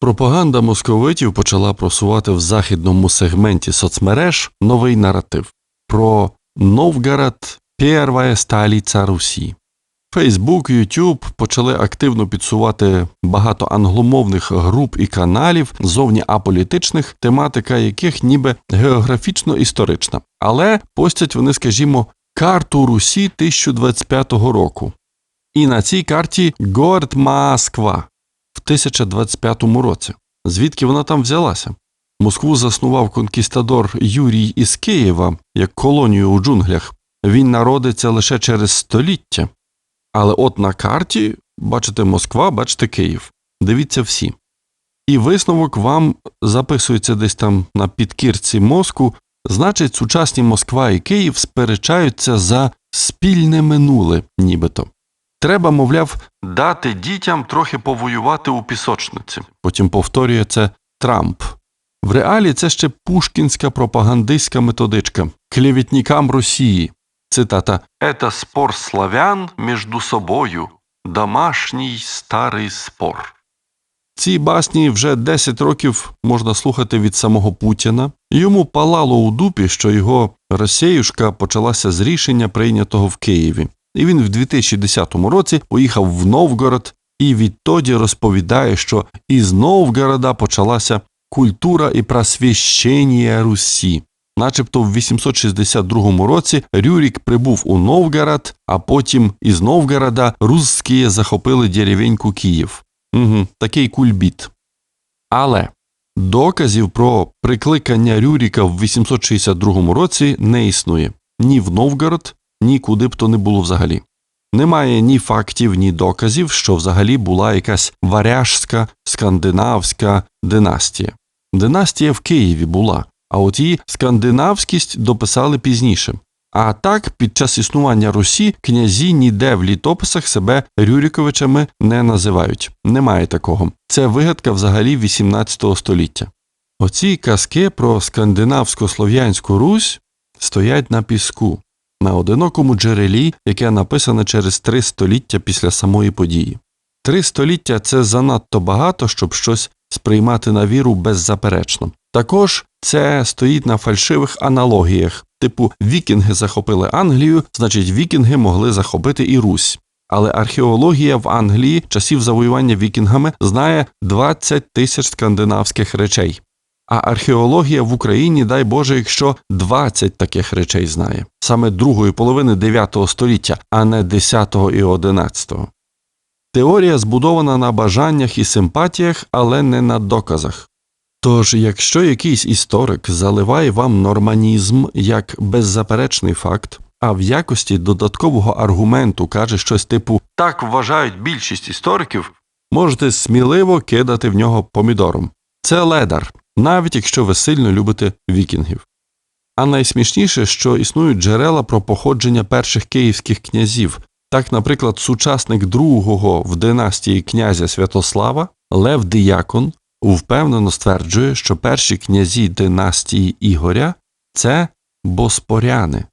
Пропаганда московитів почала просувати в західному сегменті соцмереж новий наратив про Новгород – перша столиця Русі. Фейсбук, Ютуб почали активно підсувати багато англомовних груп і каналів, зовні аполітичних, тематика яких ніби географічно історична. Але постять вони, скажімо, карту Русі 1025 року. І на цій карті город Москва в 1025 році. Звідки вона там взялася? Москву заснував конкістадор Юрій із Києва як колонію у джунглях. Він народиться лише через століття. Але от на карті бачите Москва, бачите Київ. Дивіться всі. І висновок вам записується десь там на підкірці мозку. Значить, сучасні Москва і Київ сперечаються за спільне минуле, нібито. Треба, мовляв, дати дітям трохи повоювати у пісочниці. Потім повторює це Трамп. В реалі це ще пушкінська пропагандистська методичка клєвітникам Росії. Цитата «Это спор славян между собою, домашній старий спор». Ці басні вже 10 років можна слухати від самого Путіна. Йому палало у дупі, що його Росіюшка почалася з рішення, прийнятого в Києві. І він в 2010 році поїхав в Новгород і відтоді розповідає, що із Новгорода почалася культура і просвящення Русі. Начебто в 862 році Рюрік прибув у Новгород, а потім із Новгорода русські захопили деревеньку Київ. Угу, такий кульбіт. Але доказів про прикликання Рюріка в 862 році не існує ні в Новгород, ні куди б то не було взагалі. Немає ні фактів, ні доказів, що взагалі була якась варяжська скандинавська династія. Династія в Києві була, а от її скандинавськість дописали пізніше. А так, під час існування Русі князі ніде в літописах себе Рюріковичами не називають. Немає такого. Це вигадка взагалі 18 століття. Оці казки про скандинавсько-слов'янську Русь стоять на піску, на одинокому джерелі, яке написане через три століття після самої події. Три століття це занадто багато, щоб щось сприймати на віру беззаперечно. Також це стоїть на фальшивих аналогіях, типу вікінги захопили Англію, значить вікінги могли захопити і Русь. Але археологія в Англії часів завоювання вікінгами знає 20 тисяч скандинавських речей. А археологія в Україні, дай Боже, якщо 20 таких речей знає, саме другої половини 9 століття, а не 10 і 11. Теорія збудована на бажаннях і симпатіях, але не на доказах. Тож, якщо якийсь історик заливає вам норманізм як беззаперечний факт, а в якості додаткового аргументу каже щось типу так вважають більшість істориків, можете сміливо кидати в нього помідором. Це ледар, навіть якщо ви сильно любите вікінгів. А найсмішніше, що існують джерела про походження перших київських князів. Так, наприклад, сучасник другого в династії князя Святослава Лев Діякон впевнено стверджує, що перші князі династії Ігоря це боспоряни.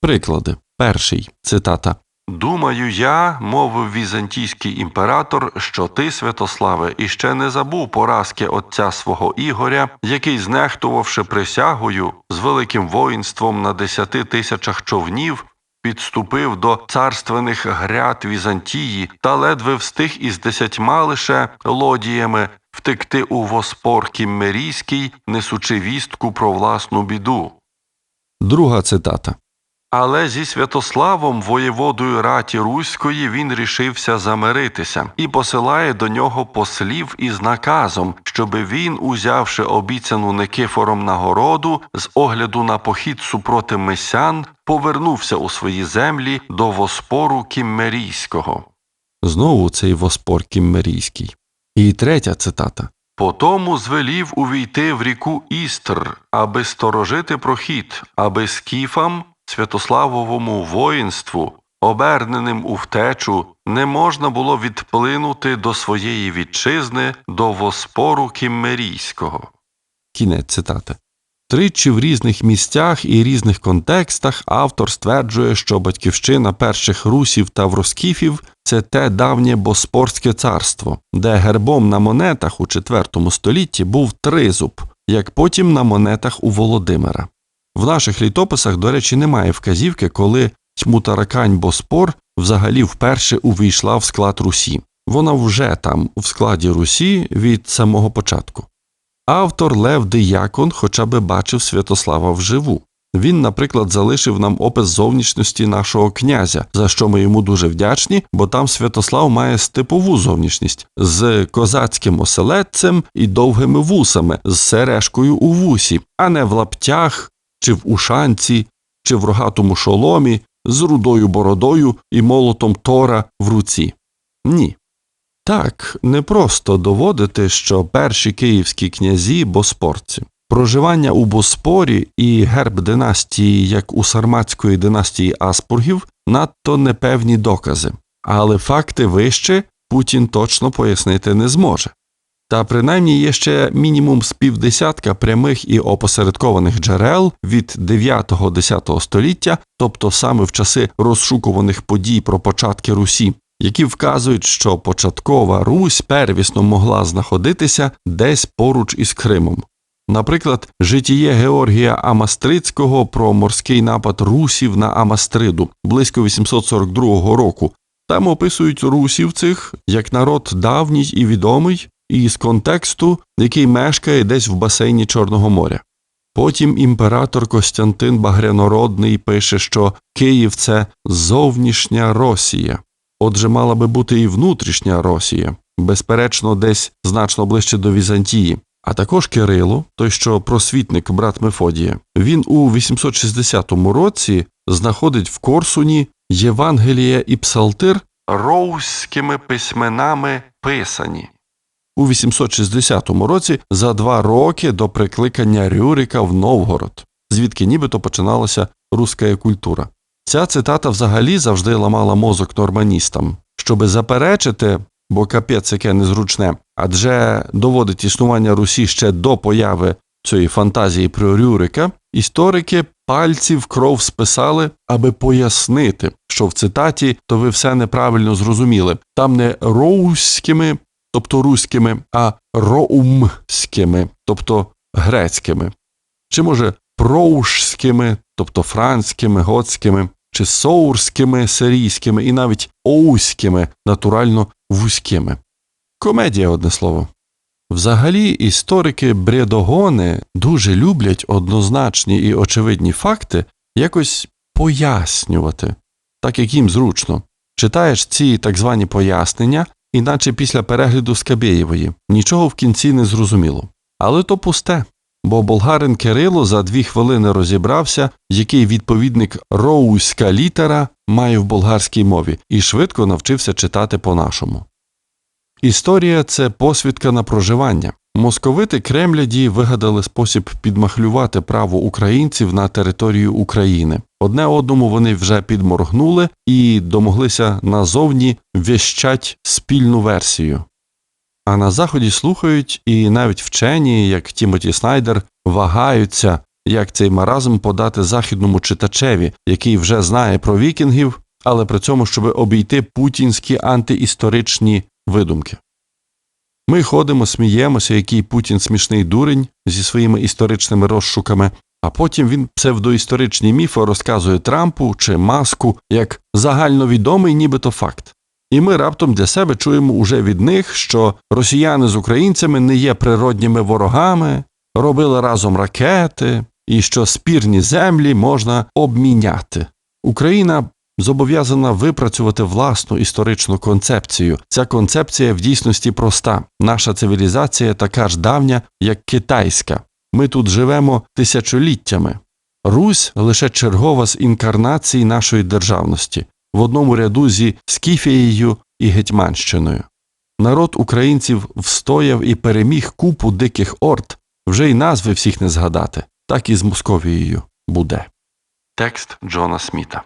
Приклади. Перший цитата. Думаю, я, мовив візантійський імператор, що ти, Святославе, іще не забув поразки отця свого Ігоря, який, знехтувавши присягою з великим воїнством на десяти тисячах човнів, підступив до царственних гряд Візантії та ледве встиг із десятьма лише лодіями втекти у Воспор Кіммерійський, несучи вістку про власну біду. Друга цитата. Але зі Святославом, воєводою раті Руської, він рішився замиритися і посилає до нього послів із наказом, щоби він, узявши обіцяну Никифором нагороду, з огляду на похід супроти месян, повернувся у свої землі до Воспору Кіммерійського. Знову цей Воспор Кіммерійський. І третя цитата. Потому звелів увійти в ріку Істр, аби сторожити прохід, аби скіфам, Святославовому воїнству, оберненим у втечу, не можна було відплинути до своєї вітчизни до Воспору Кіммерійського. Кінець цитати. Тричі в різних місцях і різних контекстах автор стверджує, що батьківщина перших русів та вроскіфів це те давнє Боспорське царство, де гербом на монетах у IV столітті був тризуб, як потім на монетах у Володимира. В наших літописах, до речі, немає вказівки, коли Тьмутаракань Боспор взагалі вперше увійшла в склад Русі. Вона вже там, в складі Русі, від самого початку. Автор Лев Диякон хоча би бачив Святослава вживу. Він, наприклад, залишив нам опис зовнішності нашого князя, за що ми йому дуже вдячні, бо там Святослав має степову зовнішність з козацьким оселедцем і довгими вусами, з сережкою у вусі, а не в лаптях, чи в ушанці, чи в рогатому шоломі, з рудою бородою і молотом Тора в руці. Ні. Так, не просто доводити, що перші київські князі боспорці. Проживання у Боспорі і герб династії, як у сарматської династії Аспургів, надто непевні докази, але факти вище Путін точно пояснити не зможе. Та принаймні є ще мінімум з півдесятка прямих і опосередкованих джерел від 9-10 століття, тобто саме в часи розшукуваних подій про початки Русі, які вказують, що початкова Русь первісно могла знаходитися десь поруч із Кримом. Наприклад, житіє Георгія Амастрицького про морський напад русів на Амастриду близько 842 року. Там описують русів цих як народ давній і відомий, і з контексту, який мешкає десь в басейні Чорного моря. Потім імператор Костянтин Багрянородний пише, що Київ це зовнішня Росія. Отже, мала би бути і внутрішня Росія, безперечно, десь значно ближче до Візантії. А також Кирило, той, що просвітник брат Мефодія, він у 860 році знаходить в Корсуні Євангелія і Псалтир роузькими письменами писані. У 860 році за два роки до прикликання Рюрика в Новгород, звідки нібито починалася руська культура. Ця цитата взагалі завжди ламала мозок норманістам, щоби заперечити, бо капець яке незручне, адже доводить існування Русі ще до появи цієї фантазії про Рюрика, історики пальці в кров списали, аби пояснити, що в цитаті то ви все неправильно зрозуміли. Там не роуськими, тобто руськими, а роумськими, тобто грецькими, чи може проушськими, тобто франськими, готськими, чи соурськими, сирійськими і навіть оуськими, натурально вузькими. Комедія, одне слово. Взагалі, історики бредогони дуже люблять однозначні і очевидні факти якось пояснювати, так як їм зручно. Читаєш ці так звані пояснення, іначе після перегляду Скабєєвої нічого в кінці не зрозуміло. Але то пусте, бо болгарин Кирило за дві хвилини розібрався, який відповідник роуська літера має в болгарській мові, і швидко навчився читати по-нашому. Історія це посвідка на проживання. Московити Кремляді вигадали спосіб підмахлювати право українців на територію України. Одне одному вони вже підморгнули і домоглися назовні віщать спільну версію. А на заході слухають і навіть вчені, як Тімоті Снайдер, вагаються, як цей маразм подати західному читачеві, який вже знає про вікінгів, але при цьому, щоб обійти путінські антиісторичні видумки. Ми ходимо, сміємося, який Путін смішний дурень зі своїми історичними розшуками, а потім він псевдоісторичні міфи розказує Трампу чи маску як загальновідомий нібито факт. І ми раптом для себе чуємо уже від них, що росіяни з українцями не є природніми ворогами, робили разом ракети, і що спірні землі можна обміняти. Україна зобов'язана випрацювати власну історичну концепцію. Ця концепція в дійсності проста. Наша цивілізація така ж давня, як китайська. Ми тут живемо тисячоліттями. Русь лише чергова з інкарнацій нашої державності в одному ряду зі Скіфією і Гетьманщиною. Народ українців встояв і переміг купу диких орд, вже й назви всіх не згадати, так і з Московією буде. Текст Джона Сміта